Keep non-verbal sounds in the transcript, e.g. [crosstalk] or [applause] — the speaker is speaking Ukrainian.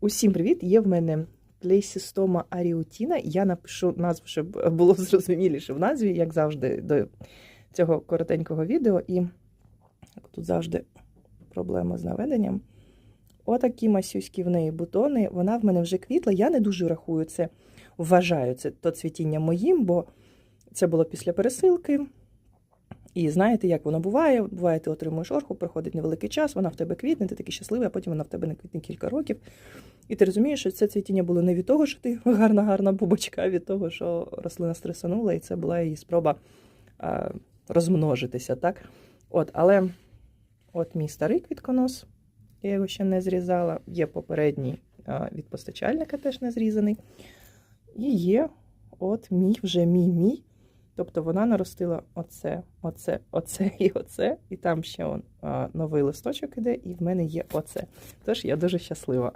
Усім привіт! Є в мене клейсістома аріутіна. Я напишу назву, щоб було зрозуміліше в назві, як завжди, до цього коротенького відео. І тут завжди проблема з наведенням. Отакі масюські в неї бутони. Вона в мене вже квітла. Я не дуже рахую це, вважаю це то цвітіння моїм, бо це було після пересилки. І знаєте, як воно буває? Буває, ти отримуєш орху, проходить невеликий час, вона в тебе квітне, ти такий щасливий, а потім вона в тебе не квітне кілька років. І ти розумієш, що це цвітіння було не від того, що ти [laughs] гарна-гарна бубочка, а від того, що рослина стресанула, і це була її спроба а, розмножитися. так? От, Але от мій старий квітконос, я його ще не зрізала. Є попередній а, від постачальника, теж не зрізаний. І є от мій вже мій мій. Тобто вона наростила оце, оце, оце [laughs] і оце, і там ще он, новий листочок іде, і в мене є оце. Тож я дуже щаслива.